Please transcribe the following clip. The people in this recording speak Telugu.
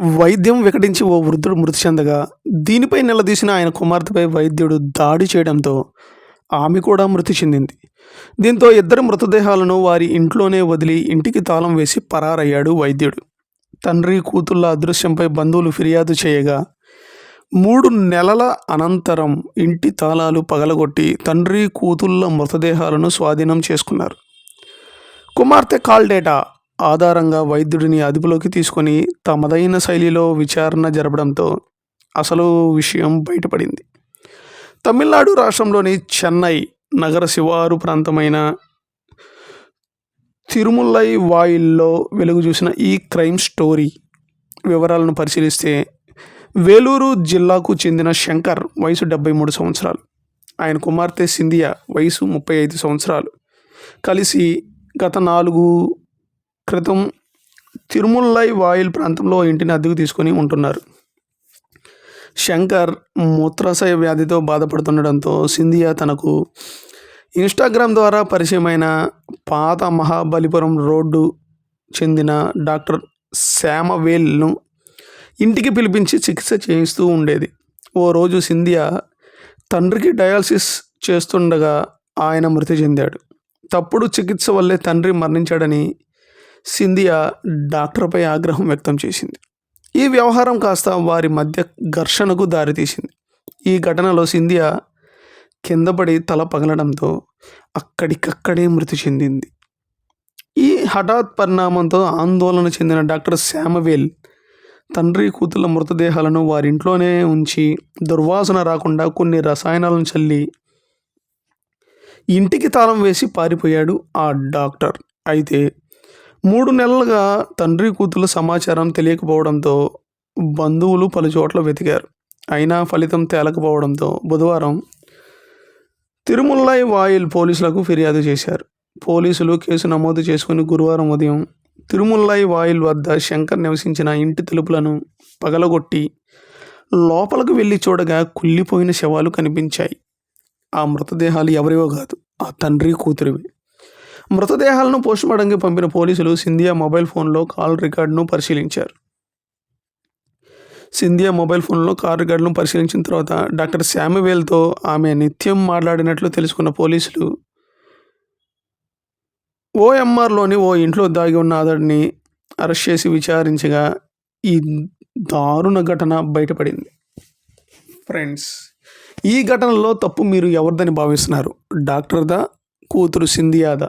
వైద్యం వికటించి ఓ వృద్ధుడు మృతి చెందగా దీనిపై నిలదీసిన ఆయన కుమార్తెపై వైద్యుడు దాడి చేయడంతో ఆమె కూడా మృతి చెందింది. దీంతో ఇద్దరు మృతదేహాలను వారి ఇంట్లోనే వదిలి ఇంటికి తాళం వేసి పరారయ్యాడు వైద్యుడు. తండ్రి కూతుళ్ళ అదృశ్యంపై బంధువులు ఫిర్యాదు చేయగా మూడు నెలల అనంతరం ఇంటి తాళాలు పగలగొట్టి తండ్రి కూతుళ్ళ మృతదేహాలను స్వాధీనం చేసుకున్నారు. కుమార్తె కాల్ డేటా ఆధారంగా వైద్యుడిని అదుపులోకి తీసుకొని తమదైన శైలిలో విచారణ జరపడంతో అసలు విషయం బయటపడింది. తమిళనాడు రాష్ట్రంలోని చెన్నై నగర శివారు ప్రాంతమైన తిరుముల్లై వాయిల్లో వెలుగు చూసిన ఈ క్రైమ్ స్టోరీ వివరాలను పరిశీలిస్తే వేలూరు జిల్లాకు చెందిన శంకర్ వయసు డెబ్బై మూడు సంవత్సరాలు. ఆయన కుమార్తె సింధియా వయసు ముప్పై ఐదు సంవత్సరాలు. కలిసి గత నాలుగు క్రితం తిరుమలై వాయిల్ ప్రాంతంలో ఇంటిని అద్దెకు తీసుకొని ఉంటున్నారు. శంకర్ మూత్రాశయ వ్యాధితో బాధపడుతుండడంతో సింధియా తనకు ఇన్స్టాగ్రామ్ ద్వారా పరిచయమైన పాత మహాబలిపురం రోడ్డు చెందిన డాక్టర్ శ్యామవేల్ను ఇంటికి పిలిపించి చికిత్స చేయిస్తూ ఉండేది. ఓ రోజు సింధియా తండ్రికి డయాలసిస్ చేస్తుండగా ఆయన మృతి చెందాడు. తప్పుడు చికిత్స వల్లే తండ్రి మరణించాడని సింధియా డాక్టర్పై ఆగ్రహం వ్యక్తం చేసింది. ఈ వ్యవహారం కాస్త వారి మధ్య ఘర్షణకు దారితీసింది. ఈ ఘటనలో సింధియా కిందపడి తల పగలడంతో అక్కడికక్కడే మృతి చెందింది. ఈ హఠాత్ పరిణామంతో ఆందోళన చెందిన డాక్టర్ శామవేల్ తండ్రి కూతుళ్ళ మృతదేహాలను వారింట్లోనే ఉంచి దుర్వాసన రాకుండా కొన్ని రసాయనాలను చల్లి ఇంటికి తాళం వేసి పారిపోయాడు ఆ డాక్టర్. అయితే మూడు నెలలుగా తండ్రి కూతురు సమాచారం తెలియకపోవడంతో బంధువులు పలు చోట్ల వెతికారు. అయినా ఫలితం తేలకపోవడంతో బుధవారం తిరుమలై వాయిల్ పోలీసులకు ఫిర్యాదు చేశారు. పోలీసులు కేసు నమోదు చేసుకుని గురువారం ఉదయం తిరుమలై వాయిల్ వద్ద శంకర్ నివసించిన ఇంటి తలుపులను పగలగొట్టి లోపలకు వెళ్ళి చూడగా కుళ్ళిపోయిన శవాలు కనిపించాయి. ఆ మృతదేహాలు ఎవరివో కాదు ఆ తండ్రి కూతురివి. మృతదేహాలను పోస్టుమార్టంకి పంపిన పోలీసులు సింధియా మొబైల్ ఫోన్లో కాల్ రికార్డును పరిశీలించారు. సింధియా మొబైల్ ఫోన్లో కాల్ రికార్డును పరిశీలించిన తర్వాత డాక్టర్ శామ్యువేల్తో ఆమె నిత్యం మాట్లాడినట్లు తెలుసుకున్న పోలీసులు ఓఎంఆర్లోని ఓ ఇంట్లో దాగి ఉన్న అతడిని అరెస్ట్ చేసి విచారించగా ఈ దారుణ ఘటన బయటపడింది. ఫ్రెండ్స్ ఈ ఘటనలో తప్పు మీరు ఎవరిదని భావిస్తున్నారు? డాక్టర్దా? కూతురు సింధియాదా?